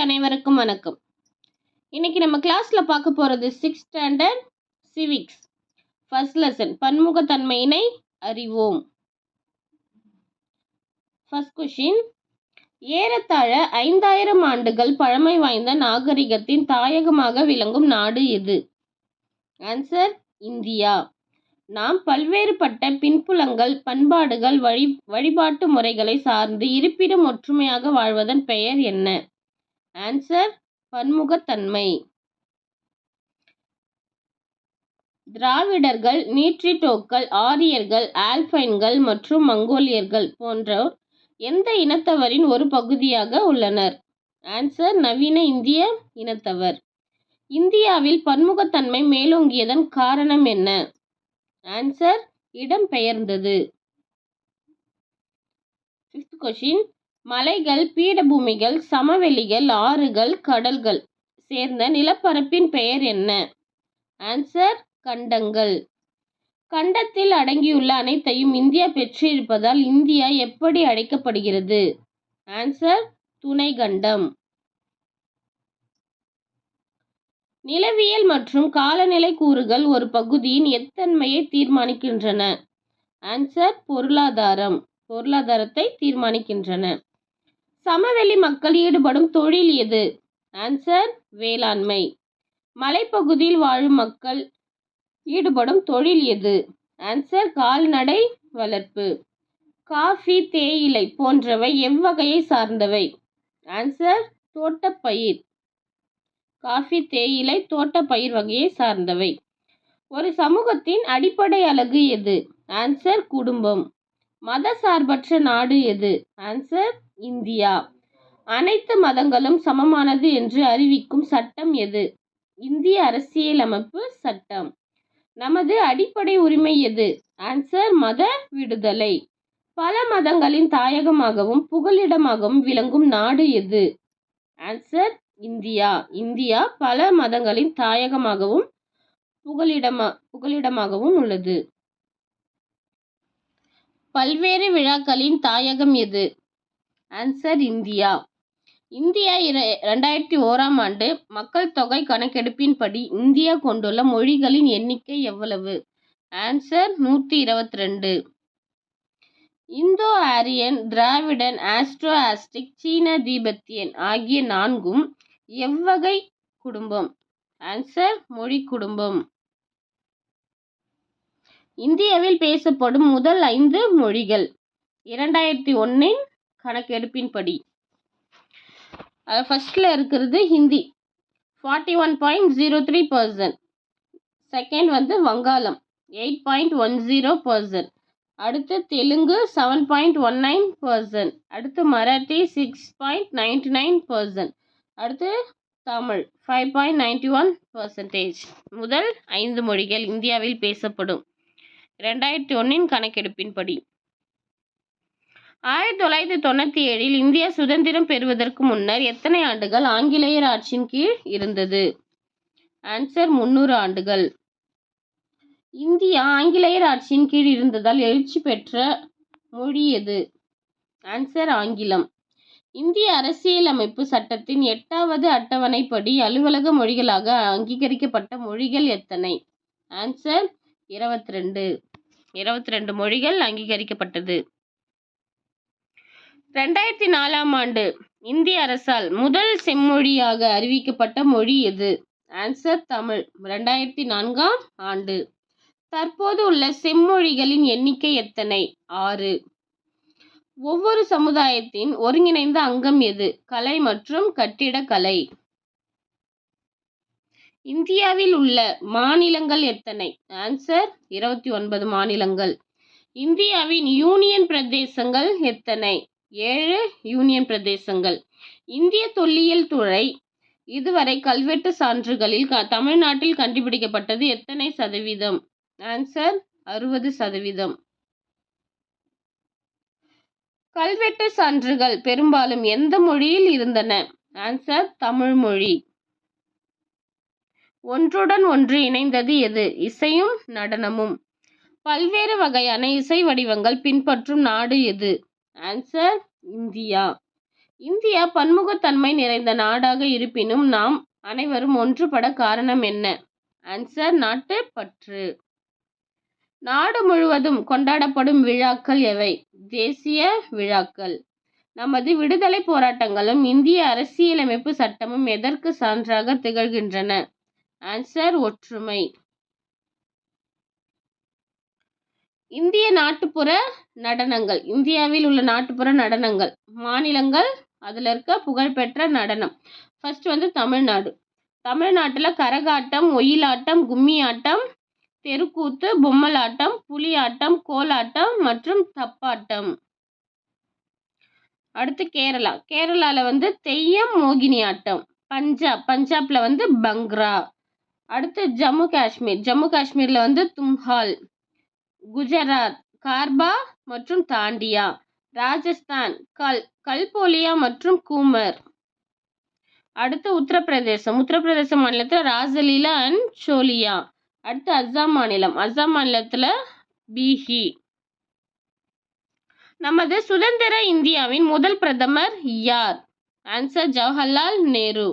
அனைவருக்கும் வணக்கம். இன்னைக்கு நம்ம கிளாஸ்ல பார்க்க போறது six standard civics first lesson பன்முகத்தன்மையினை அறிவோம். ஃபர்ஸ்ட் கொஷின் ஏறத்தாழ ஐந்தாயிரம் ஆண்டுகள் பழமை வாய்ந்த நாகரிகத்தின் தாயகமாக விளங்கும் நாடு எது? Answer India. நாம் பல்வேறுபட்ட பின்புலங்கள் பண்பாடுகள் வழி வழிபாட்டு முறைகளை சார்ந்து இருப்பிடம் ஒற்றுமையாக வாழ்வதன் பெயர் என்ன? ஆன்சர் பன்முகத்தன்மை. திராவிடர்கள் நீட்ரிட்டோக்கள் ஆரியர்கள் ஆல்பைன்கள் மற்றும் மங்கோலியர்கள் போன்றோர் எந்த இனத்தவரின் ஒரு பகுதியாக உள்ளனர்? ஆன்சர் நவீன இந்திய இனத்தவர். இந்தியாவில் பன்முகத்தன்மை மேலோங்கியதன் காரணம் என்ன? ஆன்சர் இடம்பெயர்ந்தது ஃபிஃப்த் கொஷின் மலைகள் பீடபூமிகள் சமவெளிகள் ஆறுகள் கடல்கள். சேர்ந்த நிலப்பரப்பின் பெயர் என்ன? ஆன்சர் கண்டங்கள். கண்டத்தில் அடங்கியுள்ள அனைத்தையும் இந்தியா பெற்றிருப்பதால் இந்தியா எப்படி அழைக்கப்படுகிறது? ஆன்சர் துணை கண்டம் நிலவியல் மற்றும் காலநிலை கூறுகள் ஒரு பகுதியின் எத்தன்மையை தீர்மானிக்கின்றன? ஆன்சர் பொருளாதாரம். பொருளாதாரத்தை தீர்மானிக்கின்றன. சமவெளி மக்கள் ஈடுபடும் தொழில் எது? ஆன்சர் வேளாண்மை. மலைப்பகுதியில் வாழும் மக்கள் ஈடுபடும் தொழில் எது? ஆன்சர் கால்நடை வளர்ப்பு. காஃபி தேயிலை போன்றவை எவ்வகையை சார்ந்தவை? ஆன்சர் தோட்டப்பயிர். காஃபி தேயிலை தோட்டப்பயிர் வகையை சார்ந்தவை. ஒரு சமூகத்தின் அடிப்படை அலகு எது? ஆன்சர் குடும்பம். மத சார்பற்ற நாடு எது? Answer India. அனைத்து மதங்களும் சமமானது என்று அறிவிக்கும் சட்டம் எது? இந்திய அரசியலமைப்பு சட்டம். நமது அடிப்படை உரிமை எது? ஆன்சர் மத விடுதலை. பல மதங்களின் தாயகமாகவும் புகலிடமாகவும் விளங்கும் நாடு எது? Answer India. இந்தியா பல மதங்களின் தாயகமாகவும் புகலிடமா புகலிடமாகவும் உள்ளது. பல்வேறு விழாக்களின் தாயகம் எது? Answer India. இந்தியா இர ரெண்டாயிரத்தி ஓராம் ஆண்டு மக்கள் தொகை கணக்கெடுப்பின்படி இந்தியா கொண்டுள்ள மொழிகளின் எண்ணிக்கை எவ்வளவு? ஆன்சர் நூற்றி இருபத்தி ரெண்டு Indo Aryan Dravidian Austro Asiatic சீன தீபத்தியன் ஆகிய நான்கும் எவ்வகை குடும்பம்? ஆன்சர் மொழி குடும்பம். இந்தியாவில் பேசப்படும் முதல் ஐந்து மொழிகள். இரண்டாயிரத்தி ஒன்றின் கணக்கெடுப்பின்படி. அது ஃபஸ்ட்டில் இருக்கிறது Hindi. Forty one point zero three percent second வந்து வங்காளம். Eight point one zero percent அடுத்து Telugu seven point one nine percent அடுத்து Marathi six point ninety nine percent அடுத்து Tamil five point ninety one percentage முதல் ஐந்து மொழிகள் இந்தியாவில் பேசப்படும். ரெண்டாயிரத்தி ஒன்றின் கணக்கெடுப்பின்படி. ஆயிரத்தி தொள்ளாயிரத்தி தொண்ணூற்றி ஏழில் இந்தியா சுதந்திரம் பெறுவதற்கு முன்னர் எத்தனை ஆண்டுகள் ஆங்கிலேயர் ஆட்சியின் கீழ் இருந்தது? ஆன்சர் முன்னூறு ஆண்டுகள். இந்தியா ஆங்கிலேயர் ஆட்சியின் கீழ் இருந்ததால் எழுச்சி பெற்ற மொழி எது ஆன்சர் ஆங்கிலம். இந்திய அரசியலமைப்பு சட்டத்தின் எட்டாவது அட்டவணைப்படி அலுவலக மொழிகளாக அங்கீகரிக்கப்பட்ட மொழிகள் எத்தனை? ஆன்சர் இருபத்தி ரெண்டு இருபத்தி ரெண்டு மொழிகள் அங்கீகரிக்கப்பட்டது. ரெண்டாயிரத்தி நாலாம் ஆண்டு இந்திய அரசால் முதல் செம்மொழியாக அறிவிக்கப்பட்ட மொழி எது? ஆன்சர் தமிழ். ரெண்டாயிரத்தி நான்காம் ஆண்டு. தற்போது உள்ள செம்மொழிகளின் எண்ணிக்கை எத்தனை? ஆறு. ஒவ்வொரு சமுதாயத்தின் ஒருங்கிணைந்த அங்கம் எது? கலை மற்றும் கட்டிடக்கலை. இந்தியாவில் உள்ள மாநிலங்கள் எத்தனை? ஆன்சர் இருபத்தி ஒன்பது மாநிலங்கள். இந்தியாவின் யூனியன் பிரதேசங்கள் எத்தனை? ஏழு யூனியன் பிரதேசங்கள். இந்திய தொல்லியல் துறை இதுவரை கல்வெட்டு சான்றுகளில் க தமிழ்நாட்டில் கண்டுபிடிக்கப்பட்டது எத்தனை சதவீதம்? ஆன்சர் அறுபது சதவீதம். கல்வெட்டு சான்றுகள் பெரும்பாலும் எந்த மொழியில் இருந்தன? ஆன்சர் தமிழ் மொழி. ஒன்றுடன் ஒன்று இணைந்தது எது? இசையும் நடனமும். பல்வேறு வகையான இசை வடிவங்கள் பின்பற்றும் நாடு எது? Answer India. இந்தியா பன்முகத்தன்மை நிறைந்த நாடாக இருப்பினும் நாம் அனைவரும் ஒன்றுபட காரணம் என்ன? ஆன்சர் நாட்டு பற்று. நாடு முழுவதும் கொண்டாடப்படும் விழாக்கள் எவை? தேசிய விழாக்கள். நமது விடுதலை போராட்டங்களும் இந்திய அரசியலமைப்பு சட்டமும் எதற்கு சான்றாக திகழ்கின்றன? ஆன்சர் ஒற்றுமை. இந்திய நாட்டுப்புற நடனங்கள். இந்தியாவில் உள்ள நாட்டுப்புற நடனங்கள். மாநிலங்கள் அதில் இருக்க புகழ்பெற்ற நடனம். ஃபர்ஸ்ட் வந்து தமிழ்நாடு. தமிழ்நாட்டில் கரகாட்டம் ஒயிலாட்டம் கும்மி ஆட்டம் தெருக்கூத்து பொம்மலாட்டம் புலியாட்டம் கோலாட்டம் மற்றும் தப்பாட்டம். அடுத்து கேரளா. கேரளாவில் வந்து தெய்யம் மோகினி ஆட்டம் பஞ்சாப். பஞ்சாப்ல வந்து பங்க்ரா அடுத்து ஜம்மு காஷ்மீர். ஜம்மு காஷ்மீரில் வந்து தும்ஹால் குஜராத் கார்பா மற்றும் தாண்டியா ராஜஸ்தான் கல் கல்போலியா மற்றும் கூமர். அடுத்து உத்தரப்பிரதேசம். உத்தரப்பிரதேச மாநிலத்தில் ராசலீலா அண்ட் சோலியா. அடுத்து அஸ்ஸாம் மாநிலம். அஸ்ஸாம் மாநிலத்தில் பீஹி. நமது சுதந்திர இந்தியாவின் முதல் பிரதமர் யார்? ஆன்சர் ஜவஹர்லால் நேரு.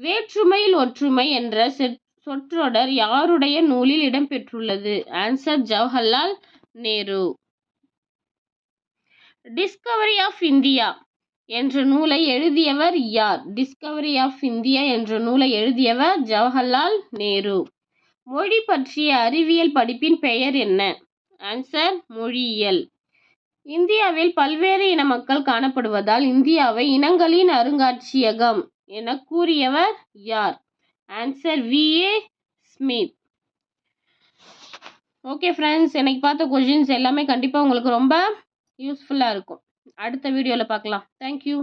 வேற்றுமையில் ஒற்றுமை என்ற சிற் சொற்றொடர் யாருடைய நூலில் இடம்பெற்றுள்ளது? Answer Jawaharlal Nehru Discovery of India என்ற நூலை எழுதியவர் யார்? டிஸ்கவரி ஆஃப் இந்தியா என்ற நூலை எழுதியவர் ஜவஹர்லால் நேரு மொழி பற்றிய அறிவியல் படிப்பின் பெயர் என்ன? ஆன்சர் மொழியியல். இந்தியாவில் பல்வேறு இன மக்கள் காணப்படுவதால் இந்தியாவை இனங்களின் அருங்காட்சியகம் என கூறியவர் யார்? Answer VA Smith okay friends எனக்கு பார்த்த கொஷின்ஸ் எல்லாமே கண்டிப்பாக உங்களுக்கு ரொம்ப யூஸ்ஃபுல்லாக இருக்கும். அடுத்த வீடியோவில் பார்க்கலாம். தேங்க்யூ